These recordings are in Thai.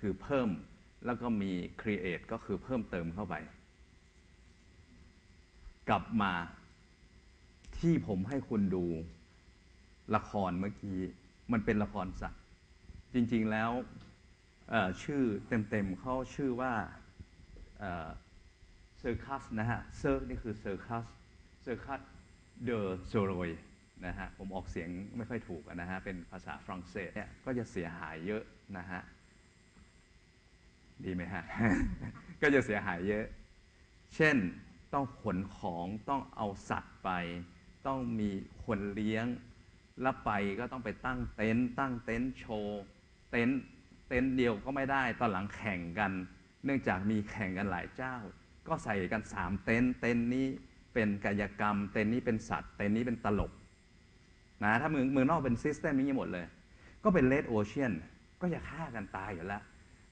คือเพิ่มแล้วก็มี create ก็คือเพิ่มเติมเข้าไป กลับมาที่ผมให้คุณดูละครเมื่อกี้ มันเป็นละครสัตว์ จริง ๆ แล้วชื่อเต็ม ๆเขาชื่อว่าเซอร์คัสนะฮะเซอร์นี่คือเซอร์คัสเซอร์คัสเดอโซโรยนะฮะผมออกเสียงไม่ค่อยถูกนะฮะ เป็นภาษาฝรั่งเศสเนี่ยก็จะเสียหายเยอะนะฮะ ดีไหมฮะ ก็จะเสียหายเยอะ เช่นต้องขนของต้องเอาสัตว์ไป ต้องมีคนเลี้ยง แล้วไปก็ต้องไปตั้งเต็นท์ตั้งเต็นท์โชว์เต็นท์เต็นท์เดียวก็ไม่ได้ตอนหลังแข่งกัน เนื่องจากมีแข่งกันหลายเจ้า ก็ใส่กันสามเต็นท์เต็นท์นี้เป็นกายกรรม เต็นท์นี้เป็นสัตว์เต็นท์นี้เป็นตลกนะถ้าเมืองเมืองนอกเป็นซิสเต็มนี้หมดเลย ก็เป็นเลดโอเชียนก็จะฆ่ากันตายอยู่แล้ว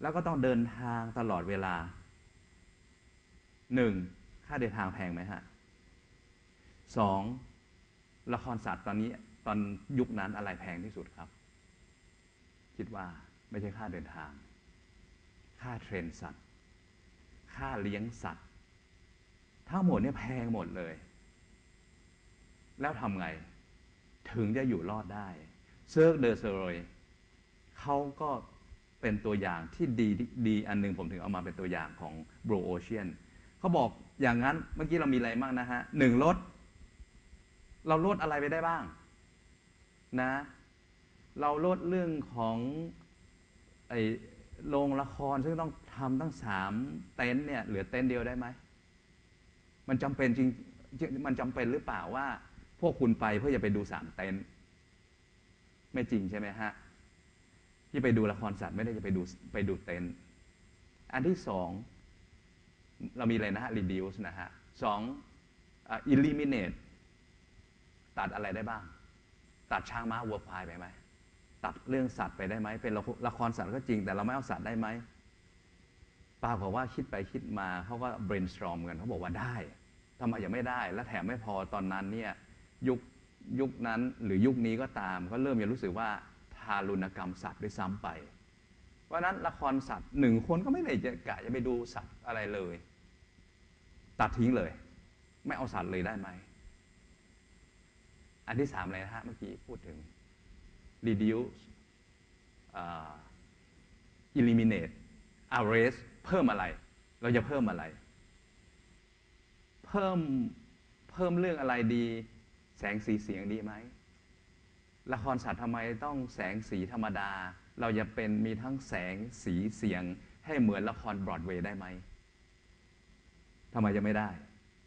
แล้วก็ต้องเดินทางตลอดเวลาหนึ่งค่าเดินทางแพงไหมฮะสองละครสัตว์ตอนนี้ตอนยุคนั้นอะไรแพงที่สุดครับ คิดว่าไม่ใช่ค่าเดินทาง ค่าเทรนสัตว์ ค่าเลี้ยงสัตว์ ทั้งหมดเนี่ยแพงหมดเลย แล้วทำไง ถึงจะอยู่รอดได้ เซิร์กเดอร์เซโรยเขาก็ เป็นตัวอย่างที่ดีดีอันนึงผมถึงเอามาเป็นตัวอย่างของโบรโอเชียนเขาบอกอย่างนั้นเมื่อกี้เรามีอะไรบ้างนะฮะหนึ่งลด เราลดอะไรไปได้บ้างนะ เราลดเรื่องของไอ้โรงละครซึ่งต้องทำตั้งสามเต็นท์เนี่ยเหลือเต็นท์เดียวได้ไหมมันจำเป็นจริงมันจำเป็นหรือเปล่าว่า พวกคุณไปเพื่อจะไปดูสามเต็นท์ไม่จริงใช่ไหมฮะ ที่ไปดูละครสัตว์ไม่ได้จะไปดูไปดูเต็นท์อันที่สองเรามีอะไรนะฮะ reduce นะฮะสอง eliminate ตัดอะไรได้บ้าง ตัดช้างม้าวัวควายไปไหม ตัดเรื่องสัตว์ไปได้ไหม เป็นละครสัตว์ก็จริง แต่เราไม่เอาสัตว์ได้ไหมป้าบอกว่าคิดไปคิดมาเขาก็ brainstorm กันเขาบอกว่าได้ทำไมยังไม่ได้ และแถมไม่พอตอนนั้นเนี่ยยุคยุคนั้นหรือยุคนี้ก็ตาม ก็เริ่มยังรู้สึกว่า รุณกรรมสัตว์ด้วยซ้ำไป เพราะนั้นละครสัตว์หนึ่งคนก็ไม่ได้จะกะจะไปดูสัตว์อะไรเลย ตัดทิ้งเลย ไม่เอาสัตว์เลยได้ไหม อันที่สามเลยนะฮะเมื่อกี้พูดถึง reduce uh, eliminate erase เพิ่มอะไร เราจะเพิ่มอะไร เพิ่มเพิ่มเรื่องอะไรดี แสงสีเสียงดีไหม ละครสัตว์ทำไมต้องแสงสีธรรมดา เราจะเป็นมีทั้งแสงสีเสียง ให้เหมือนละครบรอดเวย์ได้ไหมทำไมจะไม่ได้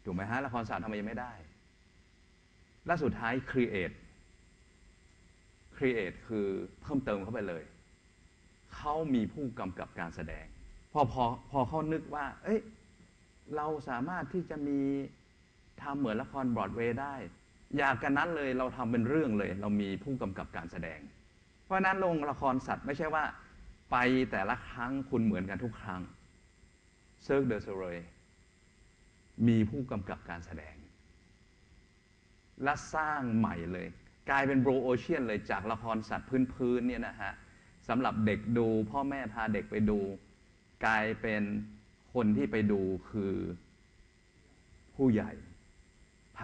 ถูกไหมฮะละครสัตว์ทำไมยังไม่ได้และสุดท้าย create create คือเพิ่มเติมเข้าไปเลย เขามีผู้กำกับการแสดง พอพอพอเขานึกว่า เอ้ย เราสามารถที่จะมีทำเหมือนละครบรอดเวย์ได้ อยากกันนั้นเลยเราทำเป็นเรื่องเลย เรามีผู้กำกับการแสดง เพราะนั้นลงละครสัตว์ไม่ใช่ว่า ไปแต่ละครั้งคุณเหมือนกันทุกครั้งเซิร์กเดอร์เซเรยมีผู้กำกับการแสดง และสร้างใหม่เลย กลายเป็นโบรโอเชียนเลยจากละครสัตว์พื้นๆเนี่ยนะฮะสำหรับเด็กดูพ่อแม่พาเด็กไปดู กลายเป็นคนที่ไปดูคือผู้ใหญ่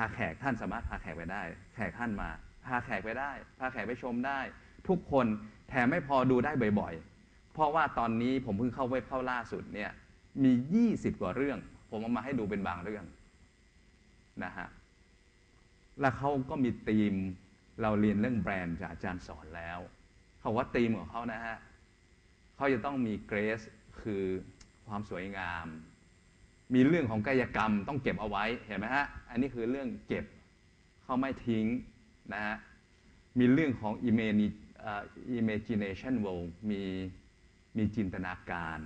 าแขกท่านสามารถพาแขกไปได้ แขกท่านมา พาแขกไปได้ พาแขกไปชมได้ ทุกคนแถมไม่พอดูได้บ่อยๆ เพราะว่าตอนนี้ผมเพิ่งเข้าเว็บเข้าล่าสุดเนี่ยมี 20 กว่าเรื่อง ผมเอามาให้ดูเป็นบางเรื่องนะฮะแล้วเขาก็มีธีมเราเรียนเรื่องแบรนด์จากอาจารย์สอนแล้วเขาว่าธีมของเขานะฮะเขาจะต้องมีเกรสคือความสวยงาม มีเรื่องของกายกรรมต้องเก็บเอาไว้เห็นไหมฮะอันนี้คือเรื่องเก็บเขาไม่ทิ้งนะฮะมีเรื่องของ imagination world มีมีจินตนาการ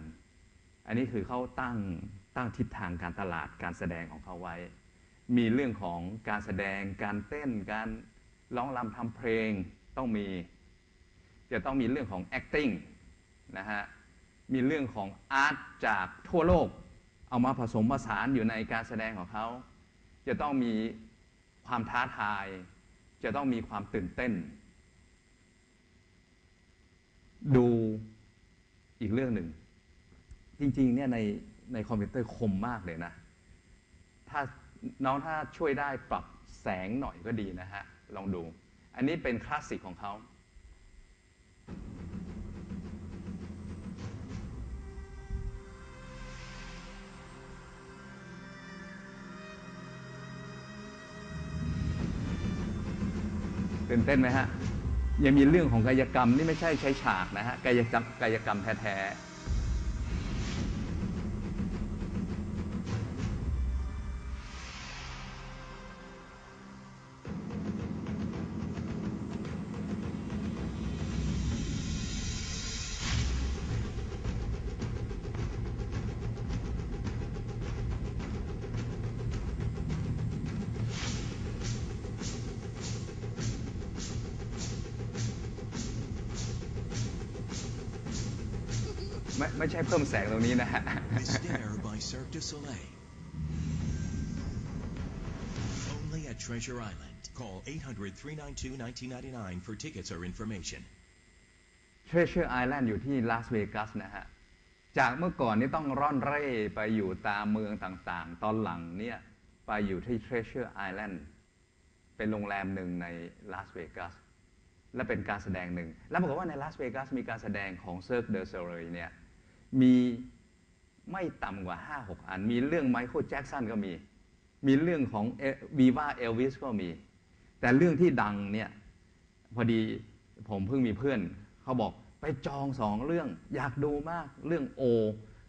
อันนี้คือเขาตั้งตั้งทิศทางการตลาดการแสดงของเขาไว้ มีเรื่องของการแสดงการเต้นการร้องรำทำเพลงต้องมี จะต้องมีเรื่องของ acting นะฮะมีเรื่องของอาร์ตจากทั่วโลก เอามาผสมผสานอยู่ในการแสดงของเขา จะต้องมีความท้าทาย จะต้องมีความตื่นเต้น ดูอีกเรื่องหนึ่ง จริงๆเนี่ยในในคอมพิวเตอร์คมมากเลยนะ ถ้าน้องถ้าช่วยได้ปรับแสงหน่อยก็ดีนะฮะ ลองดู อันนี้เป็นคลาสสิกของเขา ตื่นเต้นไหมฮะยังมีเรื่องของกายกรรมนี่ไม่ใช่ใช้ฉากนะฮะกายกรรมกายกรรมแท้ ไม่ไม่ใช่เพิ่มแสงตรงนี้นะฮะ Mystère by Cirque du Soleil. Only at Treasure Island. Call 800 392 1999 for tickets or information. Treasure Island อยู่ที่ลาสเวกัสนะฮะ จากเมื่อก่อนนี่ต้องร่อนเร่ไปอยู่ตามเมืองต่างๆ ตอนหลังเนี่ย ไปอยู่ที่ Treasure Island เป็นโรงแรมหนึ่งในลาสเวกัสและเป็นการแสดงหนึ่ง แล้วปรากฏว่าในลาสเวกัสมีการแสดงของ Cirque du Soleil เนี่ย มีไม่ต่ำกว่า5-6อัน มีเรื่องไมเคิลแจ็กสันก็มี มีเรื่องของวีวาเอลวิสก็มี แต่เรื่องที่ดังเนี่ย พอดีผมเพิ่งมีเพื่อน เขาบอกไปจองสองเรื่อง อยากดูมากเรื่องโอ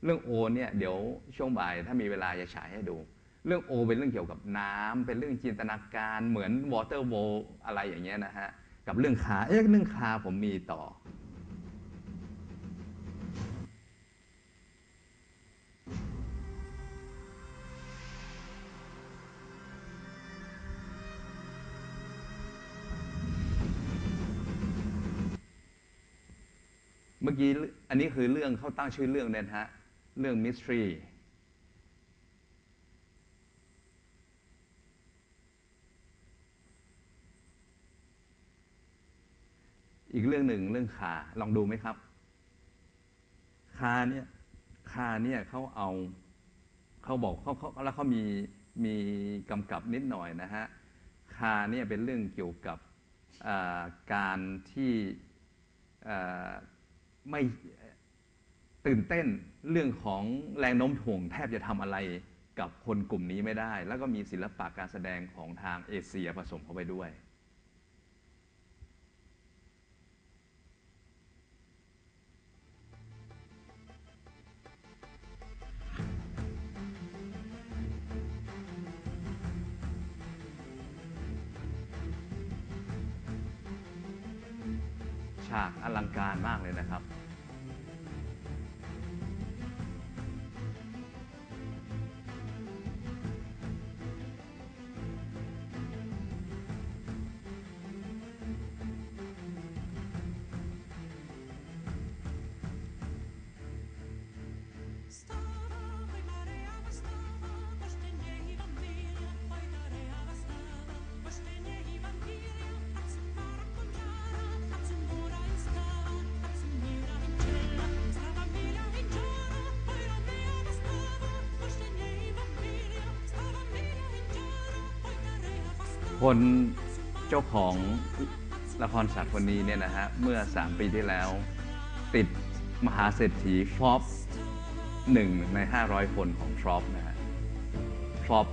เรื่องโอเนี่ยเดี๋ยวช่วงบ่ายถ้ามีเวลาจะฉายให้ดู เรื่องโอเป็นเรื่องเกี่ยวกับน้ำเป็นเรื่องจินตนาการเหมือนวอเตอร์โวอะไรอย่างเงี้ยนะฮะ กับเรื่องคาเอ๊ะเรื่องคาผมมีต่อ เมื่อกี้อันนี้คือเรื่องเขาตั้งชื่อเรื่องเนี่ยฮะ เรื่องมิสทรีอีกเรื่องหนึ่งเรื่องคาลองดูไหมครับคาเนี่ยคาเนี่ยเขาเอาเขาบอกเขาเขาแล้วเขามีมีกำกับนิดหน่อยนะฮะคาเนี่ยเป็นเรื่องเกี่ยวกับการที่ ไม่ตื่นเต้นเรื่องของแรงโน้มถ่วงแทบจะทำอะไรกับคนกลุ่มนี้ไม่ได้ แล้วก็มีศิลปะการแสดงของทางเอเชียผสมเข้าไปด้วย ฉากอลังการมากเลยนะครับ คนเจ้าของละครสัตว์คนนี้เนี่ยนะฮะ เมื่อ 3 ปีที่แล้ว ติดมหาเศรษฐีฟอปหนึ่งใน 500 คนของทรอปนะฮะฟอป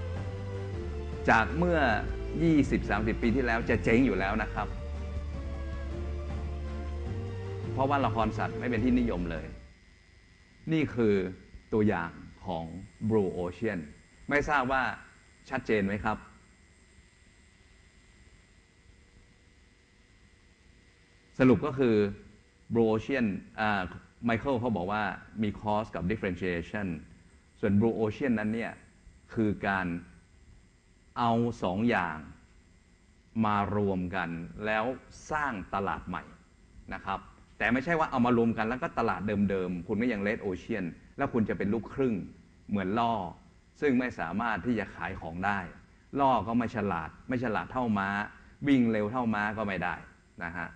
500 จากเมื่อ 20-30 ปีที่แล้วจะเจ๊งอยู่แล้วนะครับ เพราะว่าละครสัตว์ไม่เป็นที่นิยมเลย นี่คือตัวอย่างของ Blue Ocean ไม่ทราบว่า ชัดเจนไหมครับ สรุปก็คือ Blue Ocean ไมเคิลเขาบอกว่ามี cause กับ differentiation ส่วน Blue Ocean นั้นเนี่ย คือการเอาสองอย่างมารวมกันแล้วสร้างตลาดใหม่นะครับ แต่ไม่ใช่ว่าเอามารวมกันแล้วก็ตลาดเดิมๆ คุณก็ยังเลดโอเชียนแล้วคุณจะเป็นลูกครึ่งเหมือนล่อ ซึ่งไม่สามารถที่จะขายของได้ ล่อก็ไม่ฉลาด ไม่ฉลาดเท่าม้า วิ่งเร็วเท่าม้าก็ไม่ได้นะฮะ